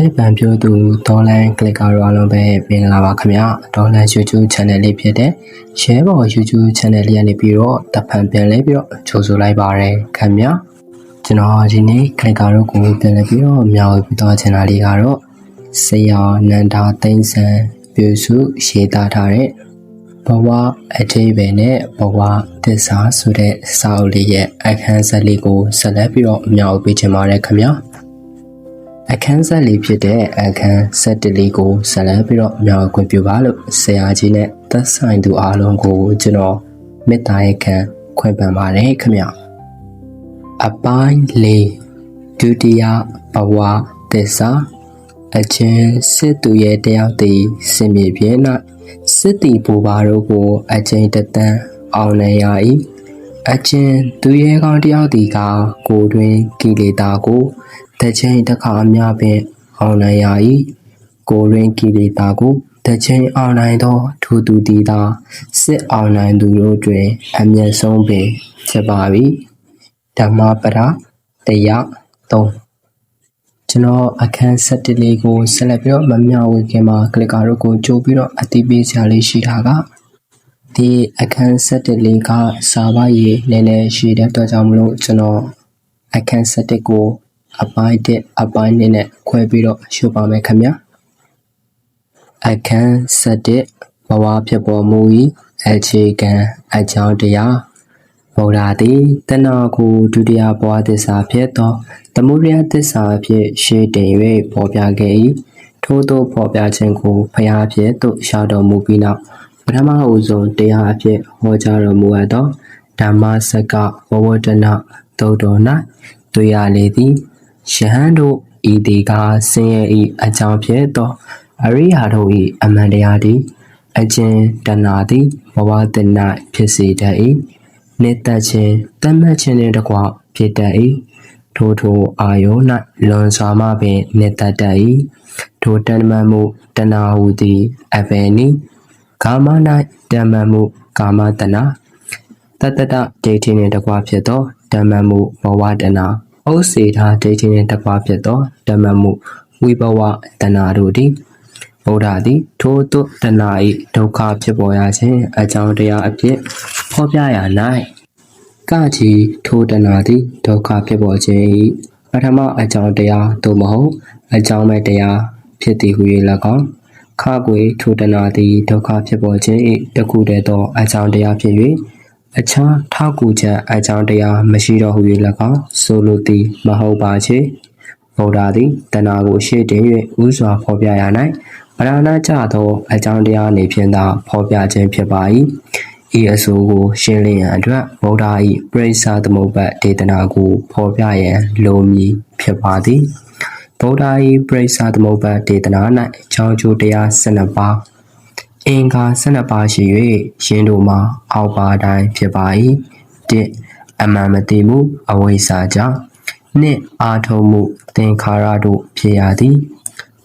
လေးပံပြိုးသူဒေါ်လန်ကလစ်ကာရောအားလုံးပဲမင်္ဂလာပါခင်ဗျာဒေါ်လန် YouTube Channel လေးဖြစ်တဲ့ Share ဘော် YouTube Channel လေးကနေပြီးတော့တဖန်ပြန်လဲပြီးတော့ကြိုဆိုလိုက်ပါရယ်ခင်ဗျာကျွန်တော်ဒီနေ့ကလစ်ကာရောကိုပြန်လဲပြီးတော့မျှဝေပြသွားချင်တာလေးကတော့ဆရာနန္ဒာသိန်းစံပြူစုရေးသားထားတဲ့ဘဝအထေးပဲနဲ့ဘဝသစ္စာဆိုတဲ့စာအုပ်လေးရဲ့အခန်းဆက်လေးကိုဆက်လက်ပြီးတော့မျှဝေပေးချင်ပါတယ်ခင်ဗျာ အခန်းဆက်လေးဖြစ်တဲ့အခန်းဆက်တလေးကိုဆက်လက်ပြီးတော့မျှဝေခွင့်ပြုပါလို့ဆရာကြီးနဲ့သက်ဆိုင်သူအားလုံးကိုကျွန်တော်မေတ္တာရဲ့ခံခွင့်ပန်ပါတယ်ခင်ဗျအပိုင်းလေးဒုတိယဘဝသစ္စာအချင်းစစ်သူရဲ့တယောက်တည်စင်မြေပြင်း၌စစ်တီပူပါတို့ကို အချင်းတသန်းအောင်နေရ၏အချင်းသူရဲကောင်းတယောက်ဒီကကိုတွင်ကိလေသာကို တချင်းတစ်ခါအများပင်အောင်နိုင်ရ၏ကိုတွင်ကိလေသာကိုတချင်းအောင်နိုင်သောထိုသူဒီသာစစ်အောင်နိုင်သူတို့တွင် အမျက်ဆုံးပင်ဖြစ်ပါ၏ဓမ္မပဒတရား3ကျွန်တော်အခန်း7လေးကိုဆက်လက်ပြီးတော့မမျှဝေခင်မှာကလစ်ကာတို့ကိုကြိုးပြီးတော့အတိပေးချလေးရှိတာကဒီအခန်း7လေးကစာပါရေးနည်းနည်းရှိတဲ့အတွက်ကြောင့်မလို့ကျွန်တော်အခန်း7ကို အပိုင်း1အပိုင်း2နဲ့ခွဲပြီးတော့ရှုပါမယ်ခင်ဗျာအခန်း7ဘဝဖြစ်ပေါ်မူ၏အခြေခံအကြောင်းတရားဗုဒ္ဓသည်တဏှာကိုဒုတိယဘဝသစ္စာဖြစ်သောသမုဒယသစ္စာဖြင့်ရှေးတင်၍ပေါ်ပြခဲ့၏ထို့သောပေါ်ပြခြင်းကိုဖျားဖြစ်သို့ရှာတော်မူပြီးနောက်ပထမဦးဆုံးတရားအဖြစ်ဟောကြားတော်မူအပ်သောဓမ္မစကဝဝတနာသုတ်တော်၌တွေ့ရလေသည် ယဟန်တို့ဤဒီကဆင်းရဲဤအကြောင်းဖြစ်သောအရိယာတို့ဤအမှန်တရားသည်အကျဉ်တဏှာသည်ဘဝတဏှာဖြစ်စေတတ်၏နေတတ်ခြင်းတတ်မှတ်ခြင်းနှင့်တကွဖြစ်တတ်၏ထိုထိုအာယု၌လွန်စွာမှပင်နေတတ်တတ်၏ထိုတဏ္ဍမမှုတဏှာဟူသည်အဘယ်နည်းကာမ၌တမ္မမှုကာမတဏတတတဒိဋ္ဌိနှင့်တကွဖြစ်သောဓမ္မမှုဘဝတဏ ဥစ္စေထာဒိဋ္ဌိနှင့်တကွဖြစ်သောဓမ္မမှုဝိဘဝတဏတို့သည်ဗုဒ္ဓသည်ထိုတုတဏဤဒုက္ခဖြစ်ပေါ်ရခြင်းအကြောင်းတရားအဖြစ်ဖော်ပြရ၌ကကြီးထိုတဏသည်ဒုက္ခဖြစ်ပေါ်ခြင်း၏ပထမအကြောင်းတရားသို့မဟုတ်အကြောင်းမဲ့တရားဖြစ်သည်ဟု၍၎င်းခကွေထိုတနာသည်ဒုက္ခဖြစ်ပေါ်ခြင်း၏တခုတည်းသောအကြောင်းတရားဖြစ်၍ အခြားထောက်ကူချက်အကြောင်းတရားမရှိတော့ဟု၍၎င်းဆိုလိုသည်မဟုတ်ပါချေဗုဒ္ဓသည်တဏှာကိုရှေ့တင်၍ဥစွာဖော်ပြရ၌ပရဏကြသော အကြောင်းတရားနေဖြင့်သာဖော်ပြခြင်းဖြစ်ပါ၏ဤအဆိုကို ရှင်းလင်းရန်အတွက်ဗုဒ္ဓ၏ပရိစ္ဆာသမုပ္ပါဒေသနာကိုဖော်ပြရန်လိုမည်ဖြစ်ပါသည်ဗုဒ္ဓ၏ပရိစ္ဆာသမုပ္ပါဒေသနာ၌ကြောင်းကျိုးတရား12ပါး အင်္ဂါ12ပါးရှိ၍ရှင်တို့မှာအောက်ပါတိုင်းဖြစ်ပါ၏1အမှန်မသိမှုအဝိဇ္ဇာကြောင့်နှစ်အာထုံမှုသင်္ခါရတို့ဖြစ်ရသည်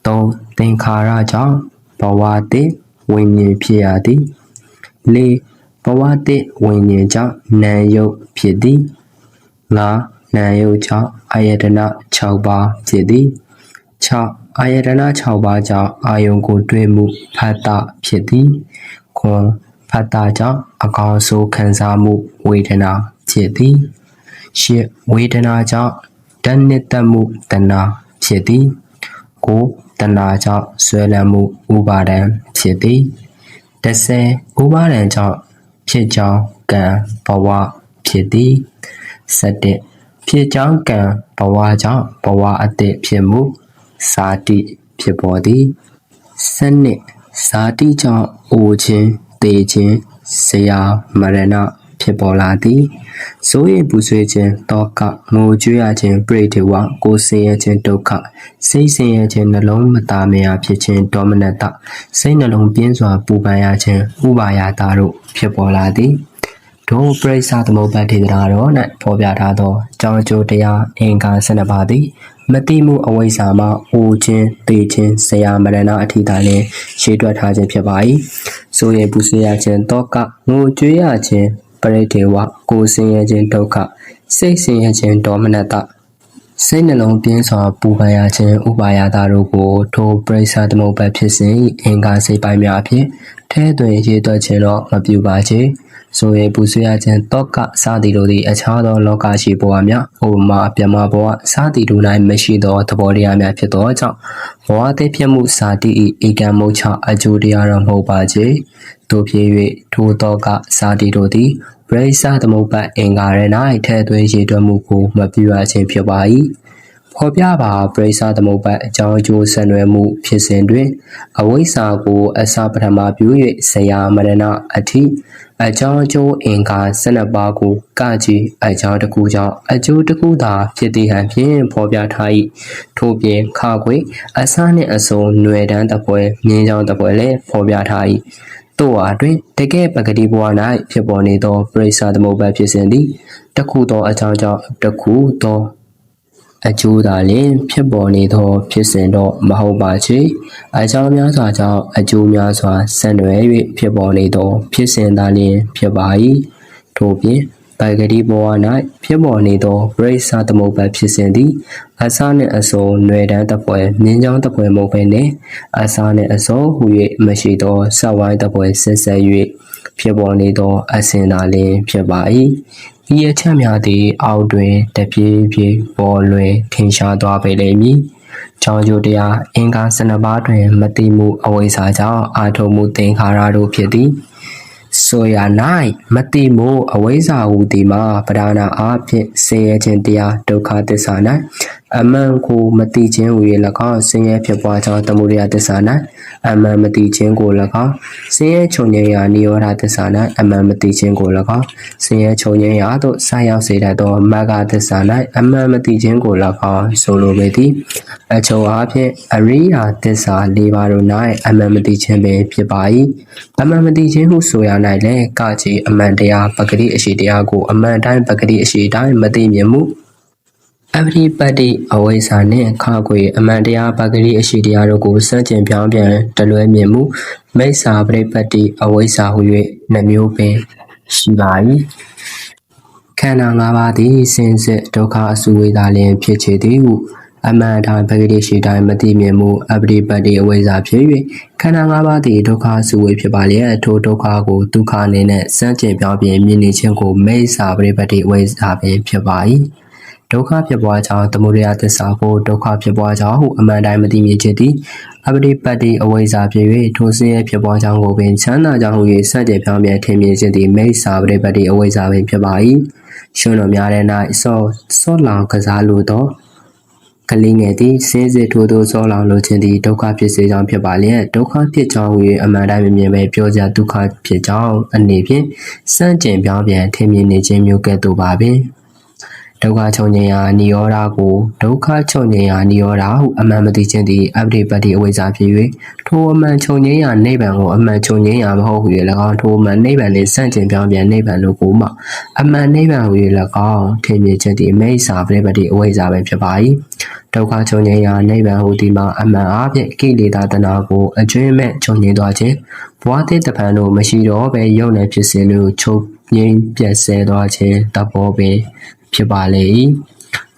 3သင်္ခါရကြောင့်ဘဝတည်ဝိညာဉ်ဖြစ်ရသည်4ဘဝတည်ဝိညာဉ်ကြောင့်နာယုတ်ဖြစ်သည်5နာယုတ်ကြောင့်အာယတနာ6ပါးဖြစ်သည်6 အာယတနာ6ပါးကြောင့်အာယုံကိုတွေ့မှုဖတ်တာဖြစ်သည်ခွန်ဖတ်တာကြောင့်အကောင်ဆိုးခံစားမှုဝေဒနာဖြစ်သည်ရှစ်ဝေဒနာကြောင့်ဓာတ်နှစ်သက်မှုတဏှာဖြစ်သည်ကိုတဏှာကြောင့်ဆွဲလန်းမှုဥပါဒံဖြစ်သည်30ဥပါဒံကြောင့်ဖြစ်ကြောင်းကံဘဝဖြစ်သည်7ဖြစ်ကြောင်းကံဘဝကြောင့်ဘဝအတ္တဖြစ်မှု စာတိဖြစ်ပေါ်သည်စနစ်ဇာတိကြောင့်အိုခြင်းတေခြင်းဇရာမရဏဖြစ်ပေါ်လာသည်စိုးရိမ်ပူဆွေးခြင်းတောကငိုကြွေးရခြင်းပြိတေဝကိုယ်ဆင်းရဲခြင်းဒုက္ခစိတ်ဆင်းရဲခြင်းနှလုံးမသားမယာဖြစ်ခြင်းဒေါမနတစိတ်နှလုံးပြင်းစွာပူပန်ရခြင်းဥပါယတာတို့ဖြစ်ပေါ်လာသည်ဒုပရိစ္ဆသမုပ္ပါဒေသနာတော်၌ဖော်ပြထားသောကြောင်းကျိုးတရားအင်္ဂါ12ပါးသည် မတိမှုအဝိဇ္ဇာမှအိုခြင်းတေခြင်းဆရာမရဏအထိတာလည်းရှေးတွက်ထားခြင်းဖြစ်ပါ၏ဆိုရင်ပူဆွေးရခြင်းတောကငိုကြွေးရခြင်းပရိဒေဝကိုယ်ဆင်းရဲခြင်းဒုက္ခစိတ်ဆင်းရဲခြင်းဒေါမနတစိတ်နှလုံးပြင်းစွာပူပန်ရခြင်းဥပါယတာတို့ကိုထိုပရိစ္ဆာသမုပ္ပါဖြစ်စဉ်၏အင်္ဂါစိတ်ပိုင်းများဖြင့်ထဲတွင်ရေးသွက်ခြင်းတော့မပြုပါချေ ဆိုရင်ပူဆွေးရခြင်းတောကစသည်တို့သည်အခြားသောလောကရှိဘဝများဥပမာအပြမဘဝစသည်တို့၌မရှိသောသဘောတရားများဖြစ်သောကြောင့်ဘဝသိဖြစ်မှုစာတိ၏ဧကံမုတ်ချအကျိုးတရားတော်မဟုတ်ပါချေတို့ဖြစ်၍ထိုတောကစသည်တို့သည်ပရိစ္ဆာသမုပ္ပါအင်္ဂါရ၌ထဲသွင်းရေးသွက်မှုကိုမပြုရခြင်းဖြစ်ပါ၏ဖော်ပြပါပရိစ္ဆာသမုပ္ပါအကြောင်းအကျိုးဆက်နွယ်မှုဖြစ်စဉ်တွင်အဝိဇ္ဇာကိုအစပထမပြု၍ဆရာမရဏအထိ အကြောင်းအကျိုးအင်္ဂါ12ပါးကိုကကြည်အကြောင်းတစ်ခုကြောင့်အကျိုးတစ်ခုသာဖြစ်သည်ဟန်ဖြင့်ဖော်ပြထား၏ထို့ပြင်ခါခွေအစနှင့်အစုံຫນွယ်တန်းတပွဲမြင်းကြောင်းတပွဲလည်းဖော်ပြထား၏တို့ဟာတွင်တကယ်ပဂတိဘဝ၌ဖြစ်ပေါ်နေသောပရိစ္ဆာသမုပ္ပါဖြစ်စဉ်သည်တခုသောအကြောင်းကြောင့်တခုသော အကျိုးသာလျှင်ဖြစ်ပေါ်နေသော ဖြစ်စဉ်တော့မဟုတ်ပါချေအကြောင်းများစွာကြောင့်အကျိုးများစွာဆက်နွယ်၍ဖြစ်ပေါ်နေသော ဖြစ်စဉ်သာလျှင်ဖြစ်ပါ၏ထို့ပြင်ပဂတိဘဝ၌ဖြစ်ပေါ်နေသောပရိစ္ဆာသမုပ္ပါဖြစ်စဉ်သည်အစနှင့်အစုံຫນွယ်တန်းတပွဲမြင်းချောင်းတပွဲမဟုတ်ဘဲနှင့်အစနှင့်အစုံဟူ၍မရှိသောဆက်ဝိုင်းတပွဲဆက်ဆက်၍ဖြစ်ပေါ်နေသောအစဉ်သာလျှင်ဖြစ်ပါ၏ ဤအချက်များသည် အောက်တွင်တပြေးပြေးပေါ်လွင်ထင်ရှားသွားပေလိမ့်မည်။ကြောင်းကျိုးတရားအင်္ဂါစနပါးတွင် မတိမှုအဝိဇ္ဇာကြောင့်အာထုံမှုသင်္ခါရတို့ဖြစ်သည်။ဆိုရ၌မတိမှုအဝိဇ္ဇာဟူသည်မှာပဓာနာအားဖြင့်ဆင်းရဲခြင်းတရားဒုက္ခသစ္စာ၌အမှန်ကိုမတိခြင်းဟူ၍၎င်းဆင်းရဲဖြစ်ပွားကြောင်းသမုဒယသစ္စာ၌အမှန်မတိခြင်းကို၎င်းဆင်းရဲချုပ်ငြိမ်းရာနိရောဓသစ္စာ၌အမှန်မတိခြင်းကို၎င်းဆင်းရဲချုပ်ငြိမ်းရာသို့ဆက်ရောက်စေတတ်သောမဂ္ဂသစ္စာ၌အမှန်မတိခြင်းကို၎င်းဆိုလိုပေသည်အချုံအားဖြင့်အရိယာသစ္စာ၄ပါးတို့၌အမှန်မတိခြင်းပင်ဖြစ်ပါ၏အမှန်မတိခြင်းဟုဆိုရ၌လည်းကကြီးအမှန်တရားပဂတိအရှိတရားကိုအမှန်တိုင်းပဂတိအရှိတိုင်းမသိမြင်မှု အပရိပတ္တိအဝိဇ္ဇာနှင့်ခါခွေအမှန်တရားပဂရိအရှိတရားတို့ကိုစัจကျင်ပြောင်းပြန်တလွဲမြင်မှုမိစ္ဆာပရိပတ္တိအဝိဇ္ဇာဟု၍နှမျိုးပင်ရှိပါ၏ခန္ဓာ၅ပါးသည်စင်စစ်ဒုက္ခအစုဝေသာလျင်ဖြစ်ချေသည်ဟုအမှန်တိုင်းပဂရိရှိတိုင်းမသိမြင်မှုအပရိပတ္တိအဝိဇ္ဇာဖြစ်၍ခန္ဓာ၅ပါးသည်ဒုက္ခအစုဝေဖြစ်ပါလျက်ထိုဒုက္ခကိုဒုက္ခအနေနဲ့စัจကျင်ပြောင်းပြန်မြင်နေခြင်းကိုမိစ္ဆာပရိပတ္တိအဝိဇ္ဇာပင်ဖြစ်ပါ၏ ဒုက္ခဖြစ်ပွားကြောင်းသမုဒယသစ္စာကိုဒုက္ခဖြစ်ပွားကြောင်းဟုအမှန်တိုင်းမသိမြင်ခြင်းသည်အပတိပတ္တိအဝိဇ္ဇာဖြစ်၍ထိုစင်းရဲ့ဖြစ်ပွားကြောင်းကိုပင်ချမ်းသာကြောင်းဟု၍စัจကျေပြောင်းပြန်ထင်မြင်ခြင်းသည်မိစ္ဆာပတိပတ္တိအဝိဇ္ဇာပင်ဖြစ်ပါ၏ရှင်တော်များတဲ့၌စောစောလောင်ကစားလိုသောကလေးငယ်သည်စင်းစစ်ထိုးထိုးစောလောင်လိုခြင်းသည်ဒုက္ခဖြစ်စေကြောင်းဖြစ်ပါလျက်ဒုက္ခဖြစ်ကြောင်းဟူ၍အမှန်တိုင်းမမြင်ပဲပြောကြဒုက္ခဖြစ်ကြောင်းအနေဖြင့်စန့်ကျင်ပြောင်းပြန်ထင်မြင်နေခြင်းမျိုးကဲ့သို့ပါပင်။ ဒုက္ခချုပ်ငြိမ်းရာနိရောဓကိုဒုက္ခချုပ်ငြိမ်းရာနိရောဓဟုအမှန်မသိခြင်းသည်အပ္ပိပတ္တိအဝိဇ္ဇာဖြစ်၍ထိုအမှန်ချုပ်ငြိမ်းရာနိဗ္ဗာန်ကိုအမှန်ချုပ်ငြိမ်းရာမဟုတ်ဟု၍၎င်းထိုအမှန်နိဗ္ဗာန်နှင့်ဆန့်ကျင်ပြောင်းပြန်နိဗ္ဗာန်တို့ကိုမှအမှန်နိဗ္ဗာန်ဟု၍၎င်းထင်မြင်ခြင်းသည်မိစ္ဆာပရိပတ္တိအဝိဇ္ဇာပဲဖြစ်ပါ၏ဒုက္ခချုပ်ငြိမ်းရာနိဗ္ဗာန်ဟူသည်မှာအမှန်အားဖြင့်ကိလေသာတဏှာကိုအကျွင်းမဲ့ချုပ်ငြိမ်းသွားခြင်းဘဝတည်တပံတို့မရှိတော့ဘဲယုံနေဖြစ်စဉ်တို့ချုပ်ငြိမ်းပြည့်စဲသွားခြင်းတဘောပင်ဖြစ်ပါလေ၏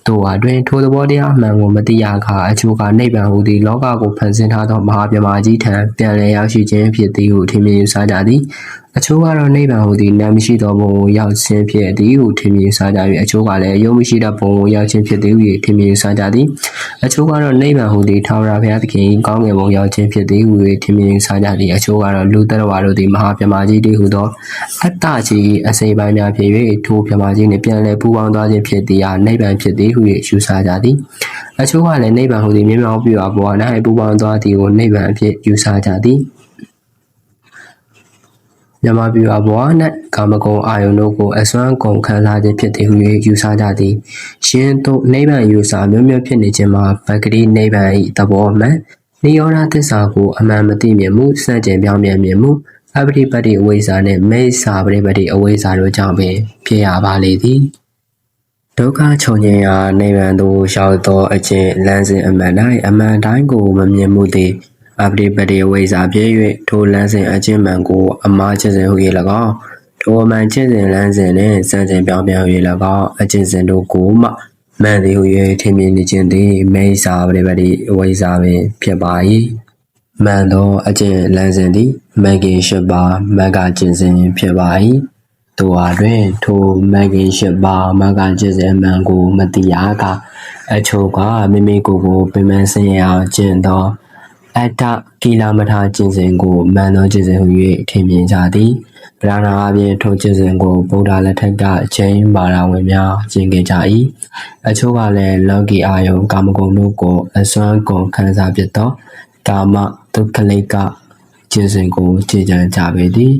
တို့ဟာတွင်ထိုသဘောတရားအမှန်ကိုမသိရခါအချို့ကနိဗ္ဗာန်ဟူသည့်လောကကိုဖန်ဆင်းထားသောမဟာပြမကြီးထံပြန်လည်ရောက်ရှိခြင်းဖြစ်သည်ဟုထင်မြင်ယူဆကြသည် အချို့ကတော့နိဗ္ဗာန်ဟူသည့်နာမရှိသောဘုံကိုရောက်ခြင်းဖြစ်သည်ဟုထင်မြင်စားကြ၍အချို့ကလည်းယုံမရှိတဲ့ဘုံကိုရောက်ခြင်းဖြစ်သည်ဟုထင်မြင်စားကြသည်အချို့ကတော့နိဗ္ဗာန်ဟူသည့်ထာဝရဘုရားသခင်ကောင်းကင်ဘုံရောက်ခြင်းဖြစ်သည်ဟုထင်မြင်စားကြသည်အချို့ကတော့လူတရဝါတို့သည်မဟာပြမကြီးတည်းဟုသောအတ္တကြီးအစိပိုင်းများဖြစ်၍ထိုပြမကြီးနှင့်ပြန်လည်ပူးပေါင်းသွားခြင်းဖြစ်သည်ဟာနိဗ္ဗာန်ဖြစ်သည်ဟုယူဆကြသည်အချို့ကလည်းနိဗ္ဗာန်ဟူသည့်မြင်မြောက်ပြဘဝ၌ပူးပေါင်းသွားသည်ကိုနိဗ္ဗာန်အဖြစ်ယူဆကြသည် မြမပြူအဘွား၌ကာမဂုဏ်အာယုန်တို့ကိုအစွမ်းကုန်ခံစားခြင်းဖြစ်သည်ဟု၍ယူဆကြသည်ရှင်တို့နိဗ္ဗာန်ယူဆမျိုးမျိုးဖြစ်နေခြင်းမှာဗဂတိနိဗ္ဗာန်၏သဘောမှန်နိရောဓသစ္စာကိုအမှန်မသိမြင်မှုစန့်ကျင်ပြောင်းပြန်မြင်မှုအပရိပတ္တိအဝိဇ္ဇာနှင့်မိစ္ဆာပရိပတ္တိအဝိဇ္ဇာတို့ကြောင့်ပင်ဖြစ်ရပါလေသည်ဒုက္ခချုပ်ငြိမ်းရာနိဗ္ဗာန်သို့ရောက်သောအခြင်းလမ်းစဉ်အမှန်၌အမှန်တိုင်းကိုမမြင်မှုသည် အပတိပတိဝိဇာပြည့်၍ထိုလမ်းစဉ်အကျင့်မှန်ကို အမားကျင့်စဉ်ဟူ၍၎င်းထိုအမှန်ကျင့်စဉ်လမ်းစဉ်နှင့်စံစဉ်ပြောင်းပြောင်း၍၎င်းအကျင့်စဉ်တို့ကိုမှမှန်သည်ဟု၍ထင်မြင်နေခြင်းသည်မိစ္ဆာပရိပတိအဝိဇ္ဇာပင်ဖြစ်ပါ၏မှန်သောအကျင့်လမ်းစဉ်သည်မဂ္ဂင်၈ပါးမဂ္ဂကျင့်စဉ်ဖြစ်ပါ၏တို့အားတွင် ထိုမဂ္ဂင်၈ပါးမဂ္ဂကျင့်စဉ်မှန်ကိုမသိရကအချို့ကမိမိကိုယ်ကိုပင်ပန်းစင်ရအောင်ကျင့်သော အတ္တကိလမထာကျင့်စဉ်ကိုမှန်သောကျင့်စဉ်ဟု၍ထင်မြင်ကြသည်ဗราဏအပြင်ထိုကျင့်စဉ်ကိုဗုဒ္ဓလက်ထက်ကအချင်းဘာသာဝင်များကျင့်ခဲ့ကြ၏အချို့ကလည်းလောကီအာယုံကာမဂုဏ်တို့ကိုအစွမ်းကုန်ခံစားဖြစ်သောကာမဒုက္ခလိကကျင့်စဉ်ကိုကျင့်ကြံကြပေသည်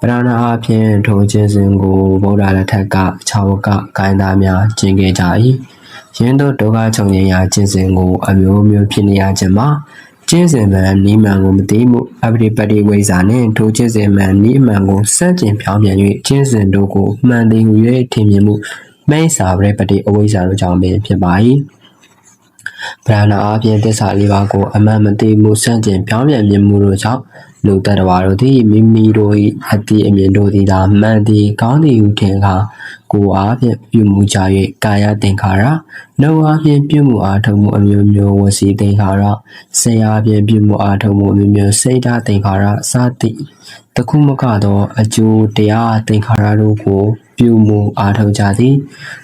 ပရဏအပြင်ထိုကျင့်စဉ်ကိုဗုဒ္ဓလက်ထက်ကခြာဝကကိုင်းသားများကျင့်ခဲ့ကြ၏ယင်းတို့ဒုက္ခချုပ်ငြိမ်းရာကျင့်စဉ်ကိုအမျိုးမျိုးဖြစ်နေရခြင်းမှာ ကျင့်စဉ်မှန်နိမန်ကိုမသိမှုအပရိပတိဝိဇ္ဇာနှင့်ထိုကျင့်စဉ်မှန်နိမန်ကိုစန့်ကျင်ပြောင်းပြန်၍ကျင့်စဉ်တို့ကိုမှန်သည်ဟူ၍ထင်မြင်မှုမိစ္ဆာပရိပတိအဝိဇ္ဇာတို့ကြောင့်ပင်ဖြစ်ပါ၏ဗရဏအားဖြင့်တစ္ဆာလေးပါးကိုအမှန်မသိမှုစန့်ကျင်ပြောင်းပြန်မြင်မှုတို့ကြောင့် လူတ attva တို့သည်မိမိတို့၏အတိအမြင်တို့သည်သာမှန်သည်ကောင်းသည်ဟုထင်ကာကိုယ်အားဖြင့်ပြုမှုကြ၍ကာယသင်္ခါရနှုတ်အားဖြင့်ပြုမှုအားထုတ်မှုအမျိုးမျိုးဝစီသင်္ခါရစေအားဖြင့်ပြုမှုအားထုတ်မှုအမျိုးမျိုးစိတ်ဓာတ်သင်္ခါရစသည်တခုမကသောအကျိုးတရားသင်္ခါရတို့ကိုပြုမှုအားထုတ်ကြသည်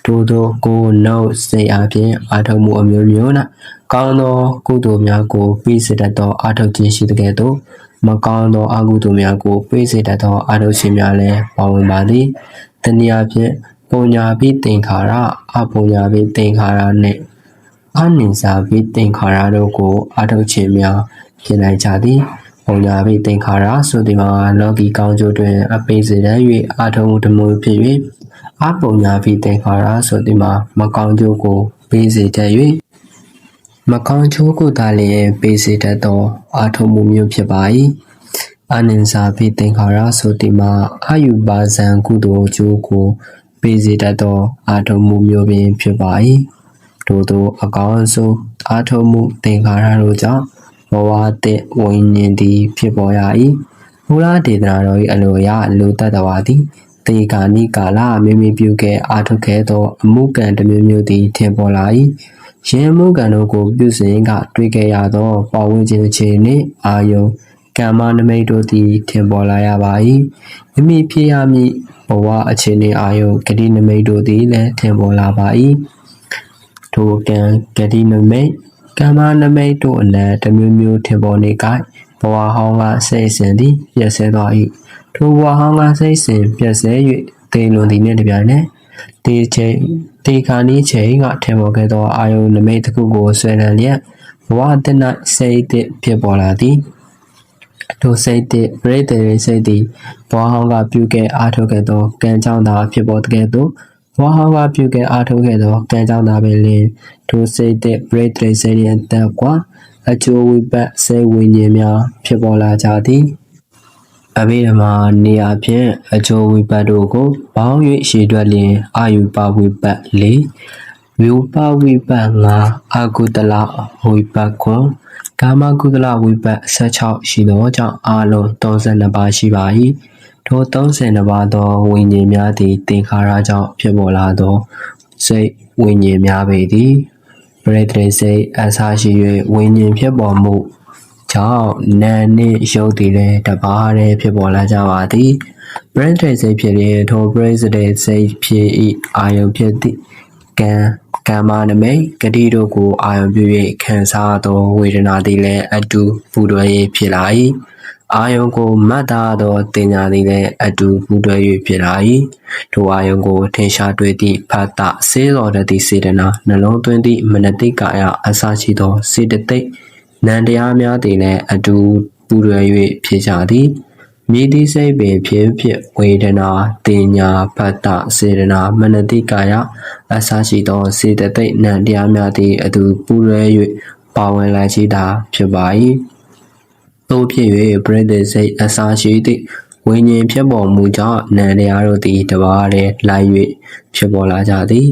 ထို့သောကိုယ်နှုတ်စိတ်အားဖြင့်အားထုတ်မှုအမျိုးမျိုး၌ကောင်းသောကုသိုလ်များကိုပြီးစေတတ်သောအားထုတ်ခြင်းရှိတဲ့ကဲ့သို့ မကောင်းသောအကုသိုလ်များကိုပေးစေတတ်သောအာရုံရှင်များလည်းပါဝင်ပါသည်။တနည်းအားဖြင့်ပုံညာပိသင်္ခါရအပုံညာပိသင်္ခါရနှင့်အနိစ္စပိသင်္ခါရတို့ကိုအာထုတ်ခြင်းများဖြစ်နိုင်ကြသည်။ပုံညာပိသင်္ခါရဆိုသည်မှာလောကီကောင်းကျိုးတွင်အပိစေတတ်၍အာထုံမှုတမှုဖြစ်၍အပုံညာပိသင်္ခါရဆိုသည်မှာမကောင်းကျိုးကိုပေးစေတတ်၍ မကောင်းချိုးကိုသာလျင်ပေးစေတတ်သောအာထုံမှုမျိုးဖြစ်ပါ၏အနင်္စာဖိသင်္ခါရဆိုသည်မှာအာယုပါဇံကုသိုလ်ကျိုးကိုပေးစေတတ်သောအာထုံမှုမျိုးပင်ဖြစ်ပါ၏ထို့သောအကောင်းဆုံးအာထုံမှုသင်္ခါရတို့ကြောင့်ဘဝတည်ဝိညာဉ်သည်ဖြစ်ပေါ်ရ၏မူလဒေသနာတော်၏အလိုအရလူတတ္တဝါသည်တေဂာနိကာလမိမိပြုခဲ့အာထုခဲ့သောအမှုကံတစ်မျိုးမျိုးသည်ထင်ပေါ်လာ၏ ရင်းမှုကံတို့ကိုပြုစဉ်ကတွေ့ခဲ့ရသောပတ်ဝန်းကျင်အခြေအနေအာယုံကမ္မနမိတ်တို့သည်ထင်ပေါ်လာရပါ၏မိမိဖြစ်ရမည့်ဘဝအခြေအနေအာယုံဂတိနမိတ်တို့သည်လည်းထင်ပေါ်လာပါ၏ထိုကံဂတိနမိတ်ကမ္မနမိတ်တို့အနက်တစ်မျိုးမျိုးထင်ပေါ်နေကြဘဝဟောင်းကစိတ်စဉ်သည်ပြည့်စဲသွား၏ထိုဘဝဟောင်းကစိတ်စဉ်ပြည့်စဲ၍တေလွန်သည်နှင့်တပြိုင်နက် တေချိန်တေခါနီးချိန်ကထင်ပေါ်ခဲ့သောအာယုန်နမိတ်တစ်ခုကိုဆွဲလန်းလျက်ဘဝတနစိတ်တစ်ဖြစ်ပေါ်လာသည်ထိုစိတ်တစ်ပရိသေရိစိတ်သည်ဘဝဟောင်းကပြုခဲ့အားထုတ်ခဲ့သောကံကြောင့်သာဖြစ်ပေါ်တဲ့ကဲ့သို့ဘဝဟောင်းကပြုခဲ့အားထုတ်ခဲ့သောကံကြောင့်သာပင်လင်ထိုစိတ်တစ်ပရိသေရိစိတ်ရဲ့တက်ကွာအကျိုးဝိပတ်စိတ်ဝိညာဉ်များဖြစ်ပေါ်လာကြသည် အဘိဓမ္မာနေရာဖြင့်အကျိုးဝိပတ်တို့ကိုပေါင်း၍ရှည်တွက်လျင်အာယုပဝိပတ်၄ဝိပဝိပတ်၅အာကုတလဝိပတ်ခွန်ကာမကုသလဝိပတ်16ရှိသောကြောင့်အလုံး32ပါးရှိပါ၏ထို32ပါးသောဝိညာဉ်များသည်သင်္ခါရကြောင့်ဖြစ်ပေါ်လာသောစိတ်ဝိညာဉ်များပေသည်ပရိသေစိတ်အစာရှိ၍ဝိညာဉ်ဖြစ်ပေါ်မှု ကြောင့်နာနှင့်ရုပ်တည်လည်းတပါးတည်းဖြစ်ပေါ်လာကြပါသည်ပရိသေစိတ်ဖြစ်လျင်ထိုပရိသေစိတ်ဖြစ်၏အာယုဖြစ်သည်ကံကမ္မနမိတ်ဂတိတို့ကိုအာယုပြု၍ခံစားသောဝေဒနာသည်လည်းအတူပူတွဲ၍ဖြစ်လာ၏အာယုံကိုမတ်တာသောတင်ညာသည်လည်းအတူပူတွဲ၍ဖြစ်လာ၏ထိုအာယုံကိုထင်ရှားတွေ့သည့်ဖတ်တစေတော်တသည့်စေတနာနှလုံးသွင်းသည့်မနတိကာယအစရှိသောစေတသိက် နံတရားများသည်လည်းအတူပူတွဲ၍ဖြစ်ကြသည်မိသည့်စိတ်ပင်ဖြစ်ဖြစ်ဝေဒနာတင်ညာဖတ်တစေတနာမနတိကာယအစရှိသောစေတသိက်နံတရားများသည်အတူပူရဲ၍ပါဝင်လာရှိတာဖြစ်ပါ၏သို့ဖြစ်၍ပရိသေစိတ်အစရှိသည့်ဝိညာဉ်ဖြစ်ပေါ်မှုကြောင့်နံတရားတို့သည်တပါးတည်းလိုက်၍ဖြစ်ပေါ်လာကြသည်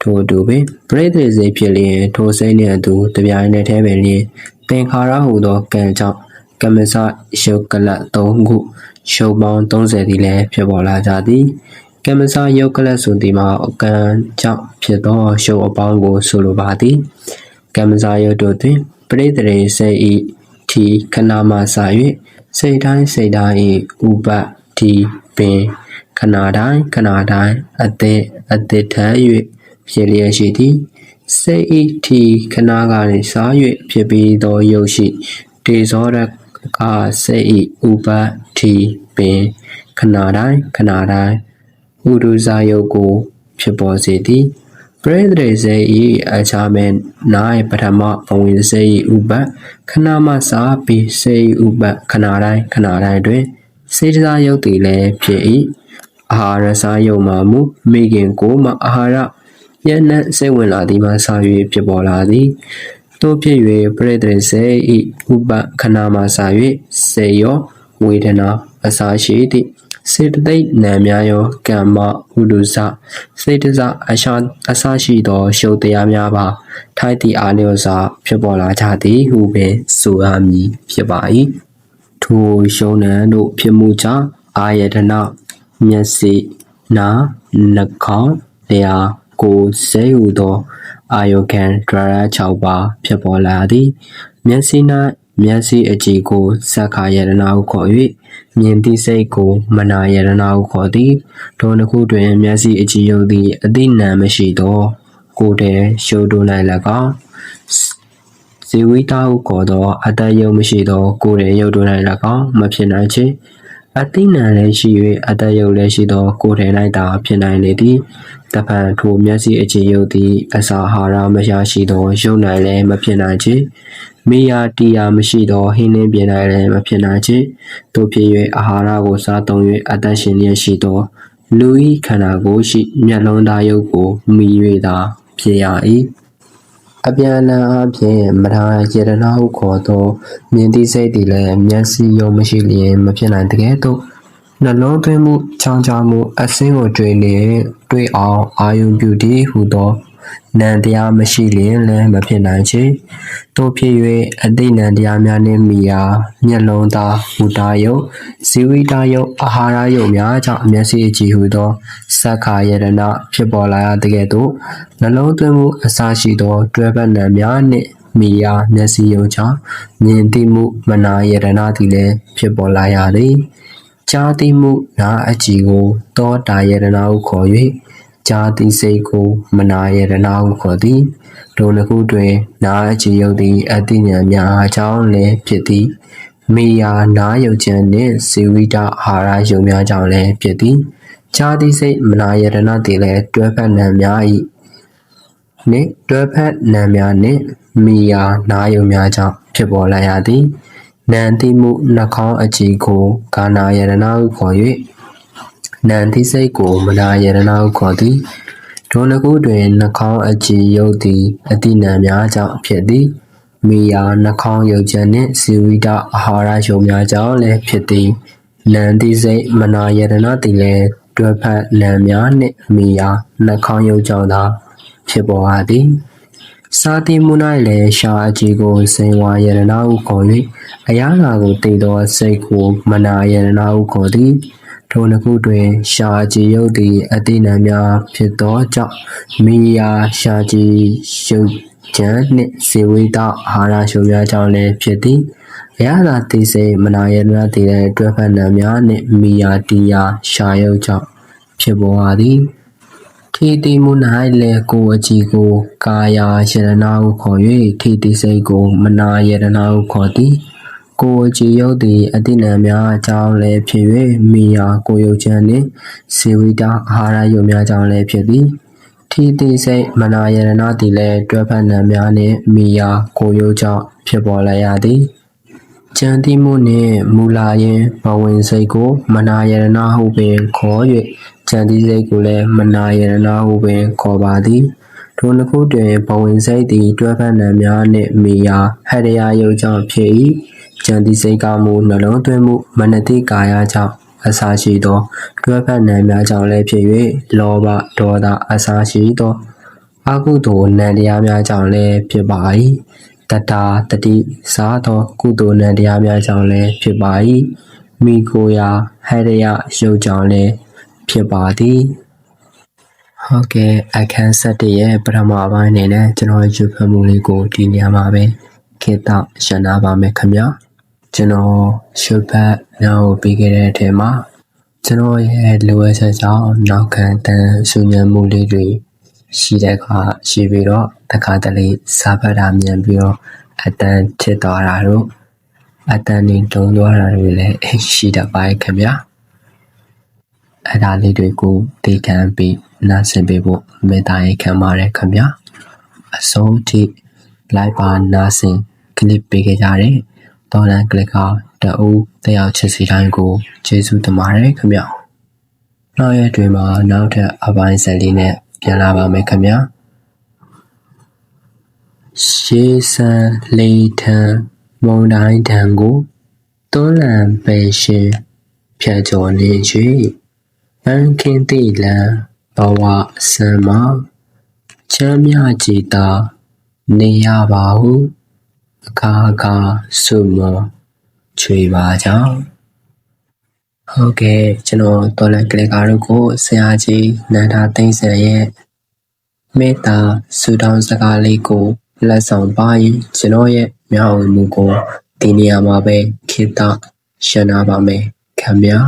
ထို့အတူပင်ပရိသေစိတ်ဖြစ်လျင်ထိုစိတ်နှင့်အတူတပြိုင်နက်တည်းပင်လျင် သင်္ခါရဟူသောကံကြောင့်ကမ္မစရုပ်ကလတ်၃ခုရှုပ်ပေါင်း30သည်လည်းဖြစ်ပေါ်လာကြသည်ကမ္မစာယုတ်ကလတ်ဆိုသည်မှာအကံကြောင့်ဖြစ်သောရှုပ်အပေါင်းကိုဆိုလိုပါသည်ကမ္မစာယုတ်တို့တွင်ပရိသေရေစေဤထီခဏမှစ၍စိတ်တိုင်းစိတ်တိုင်းဤဥပတိပင်ခဏတိုင်းခဏတိုင်းအသက်အသက်ထ၍ဖြစ်လျက်ရှိသည် စိတ်ဤထီခဏကနေစား၍ဖြစ်ပြီးသောယုတ်ရှိဒေဇောရကစိတ်ဤဥပတိပင်ခဏတိုင်းခဏတိုင်းဥဒုဇာယုတ်ကို ဖြစ်ပေါ်စေသည်ပရိသေစေဤအခြားမဲ့နိုင်ပထမဘဝင်စေဤဥပခဏမှစားပြီးစေဤဥပခဏတိုင်းခဏတိုင်းတွင်စေတစာယုတ်တည်လည်းဖြစ်၏အာဟာရစားယုတ်မှာမူမိခင်ကိုမှအာဟာရ ညံ့နှံ့စိတ်ဝင်လာသည်မှဆာ၍ဖြစ်ပေါ်လာသည်တို့ဖြစ်၍ပရိသေစေဤဥပခဏမှဆာ၍စေယောဝေဒနာအစာရှိသည့်စေတသိက်နာများရောကမ္မဥဒုစစေတစအရှာအစရှိသော ရှုပ်တရားများပါ ထိုက်သည့်အာလျော်စွာဖြစ်ပေါ်လာကြသည်ဟုပင်ဆိုရမည်ဖြစ်ပါ၏ထိုရှုံးနံတို့ဖြစ်မှုကြောင့်အာယတနာမျက်စိနာနှာခေါင်းလျာ ကိုယ်စဲဟူသောအာယုခံဒရရ6ပါးဖြစ်ပေါ်လာသည်မျက်စိ၌မျက်စိအကြည့်ကိုစက္ခာယတနာဟုခေါ်၍မြင်သည့်စိတ်ကိုမနာယတနာဟုခေါ်သည်ထိုနှစ်ခုတွင် မျက်စိအကြည့်ယုတ်သည်အတိနံမရှိသော ကိုယ်တည်းရှုတို့၌၎င်းဇေဝိတာဟုခေါ်သောအတ္တယုတ်မရှိသောကိုယ်တည်းယုတ်တို့၌၎င်းမဖြစ်နိုင်ချေ အတိနံလည်းရှိ၍အတ္တယုတ်လည်းရှိသော ကိုယ်တည်း၌သာဖြစ်နိုင်လေသည်တပံထိုမျက်စိအကြည့်ယုတ်သည်အစာအာဟာရမရရှိသောယုတ်၌လည်းမဖြစ်နိုင်ချေမေယာတီယာမရှိသောဟင်းလင်းပြင်၌လည်းမဖြစ်နိုင်ချေတို့ဖြစ်၍အာဟာရကိုစားသုံး၍အသက်ရှင်လျက်ရှိသောလူဤခန္ဓာကိုယ်ရှိမျက်လုံးသားယုတ်ကိုမိ၍သာဖြစ်ရ၏ အပြန်အလှန်အပြင်မထာယေရနာဟုခေါ်သောမြင်သိစိတ်သည်လည်းမျက်စိယုံမရှိလျင်မဖြစ်နိုင်တကယ်သို့နှလုံးသွင်းမှုချောင်းချောင်းမှုအစင်းကိုတွေ့လျင်တွေ့အောင်အာယုံပြုသည်ဟုသော နံတရားမရှိလျင်လည်းမဖြစ်နိုင်ချေတို့ဖြစ်၍အတိနံတရားများနှင့်မိရာမျက်လုံးသားမူတာယုတ်ဇီဝိတာယုတ်အာဟာရယုတ်များကြောင့်မျက်စိအကြည့်ဟုသောစက္ခာယတနာဖြစ်ပေါ်လာရတဲ့ကဲ့သို့နှလုံးသွင်းမှုအစရှိသောတွဲဘက်နံများနှင့်မိယာမျက်စိယုံကြောင့်မြင်သိမှုမနာယတနာသည်လည်းဖြစ်ပေါ်လာရသည်ကြားသိမှုနာအကြည်ကိုသောတာယတနာဟုခေါ်၍ ကြားသိစိတ်ကိုမနာယတနာဟုခေါ်သည်ဒုနှစ်ခုတွင် နာအကြည်ယုတ်သည်အတိညာများအကြောင်းလည်းဖြစ်သည်မေယာနာယုတ်ခြင်းနှင့်ဇေဝိတအာဟာရယုံများကြောင့်လည်းဖြစ်သည်ကြားသိစိတ်မနာယတနာသည်လည်းတွဲဖက်နံများ၏နှင့်တွဲဖက်နံများနှင့်မိယာနာယုံများကြောင့်ဖြစ်ပေါ်လာရသည်နံတိမှုနှာခေါင်းအကြည်ကိုကာနာယရနာဟုခေါ်၍ နံတိစိတ်ကိုမနာယရနာဟုခေါ်သည်ဒုနှစ်ခုတွင်နှာခေါင်းအကြည်ယုတ်သည်အတိနံများကြောင့်ဖြစ်သည်မိယာနှာခေါင်းယုတ်ချက်နှင့်ဇီဝိတအာဟာရယုံများကြောင့်လည်းဖြစ်သည်နံတိစိတ်မနာယရနာသည်လည်းတွဲဖက်နံများနှင့်မိယာနှာခေါင်းယုတ်ကြောင့်သာဖြစ်ပေါ်ရသည်စာတိမှု၌လည်းရှာအကြည်ကိုစေဝါယရနာဟုခေါ်၍အရာနာကိုတည်သောစိတ်ကိုမနာယရနာဟုခေါ်သည် ထိုနှစ်ခုတွင် ရှာကြည်ယုတ်သည်အတိနံများဖြစ်သောကြောင့်မိယာရှာကြည်ယုတ်ကျန်နှင့်ဇေဝိတအာဟာရရှုများကြောင့်လည်းဖြစ်သည်အရာသာသိစိတ် မနာယရနာတည်တဲ့တွဲဖက်နံများနှင့်မိယာတီယာရှာယုတ်ကြောင့် ဖြစ်ပေါ်လာသည်ထေတိမှု၌လည်း ကိုယ်အကြည်ကို ကာယယရနာဟုခေါ်၍ထေတိစိတ်ကို မနာယရနာဟုခေါ်သည် ကိုယ်အကြည်ယုတ်သည်အတိနံများအကြောင်းလည်းဖြစ်၍မိယာကိုယုတ်ချမ်းနှင့်ဇေဝိတာအာဟာရယုတ်များကြောင့်လည်းဖြစ်သည်ထေတိစိတ်မနာယရနာသည်လည်းတွဲဖက်နံများနှင့်မိယာကိုယုတ်ကြောင့်ဖြစ်ပေါ်လာရသည်ကြံတိမှုနှင့်မူလာရင်ဘဝင်စိတ်ကိုမနာယရနာဟုပင်ခေါ်၍ကြံတိစိတ်ကိုလည်းမနာယရနာဟုပင်ခေါ်ပါသည်ထိုနှစ်ခုတွင်ဘဝင်စိတ်သည်တွဲဖက်နံများနှင့်မိယာဟရယာယုတ်ကြောင့်ဖြစ်၏ ကြံတိစိတ်ကမူနှလုံးသွင်းမှုမနတိကာယကြောင့်အစာရှိသောတွဲဖက်နံများကြောင့်လည်းဖြစ်၍လောဘဒေါသအစာရှိသောအကုသိုလ်နံတရားများကြောင့်လည်းဖြစ်ပါ၏တတာတတိစားသောကုသိုလ်နံတရားများကြောင့်လည်းဖြစ်ပါ၏မိကိုရာဟရယရုပ်ကြောင့်လည်းဖြစ်ပါသည်ဟုတ်ကဲ့အခန်း7ရဲ့ပထမပိုင်းအနေနဲ့ကျွန်တော်ရွတ်ဖတ်မှုလေးကိုဒီနေရာမှာပဲခေတ္တရှင်းနာပါမယ်ခင်ဗျာ ကျွန်တော်ရွတ်ဖတ်များကိုပြီးခဲ့တဲ့အထက်မှာကျွန်တော်ရဲ့လိုအပ်ချက်ကြောင့်နောက်ခံတန်ဆူညံမှုလေးတွေရှိတဲ့အခါရှိပြီးတော့တခါတလေစားပတ်တာမြန်ပြီးတော့အတန်ဖြစ်သွားတာတို့အတန်နေတုံသွားတာတွေလည်းရှိတတ်ပါရဲ့ခင်ဗျာအဲ့ဒါလေးတွေကိုသိခံပြီးနားဆင်ပေးဖို့မေတ္တာရေးခံပါတယ်ခင်ဗျာအဆုံးထိလိုက်ပါနားဆင်ကလစ်ပေးခဲ့ကြတဲ့ ဒေါ်လန်ကလစ်ကတအူးတယောက်ချစ်စီတိုင်းကိုကျေးဇူးတင်ပါတယ်ခင်ဗျာနောက်ရက်တွေမှာနောက်ထပ်အပိုင်းဆက်လေးနဲ့ပြန်လာပါမယ်ခင်ဗျာရှေးစံလေးထံမုံတိုင်းတံကိုတွန်းလံပေရှင်ဖြတ်ကျော်နေ၍အန်ကင်းတိလံဘဝဆံမချမ်းမြကြည်သာနေရပါဟု အခါအခါဆုမချွေပါကြောင်းဟုတ်ကဲ့ကျွန်တော်တော်လန်ကလစ်ကာတို့ကိုဆရာကြီးနန္ဒာသိန်းစံရဲ့မေတ္တာဆုတောင်းစကားလေးကိုလက်ဆောင်ပါရင်ကျွန်တော်ရဲ့မျှဝေမှုကိုဒီနေရာမှာပဲခေတ္တရှင်းနာပါမယ်ခင်ဗျာ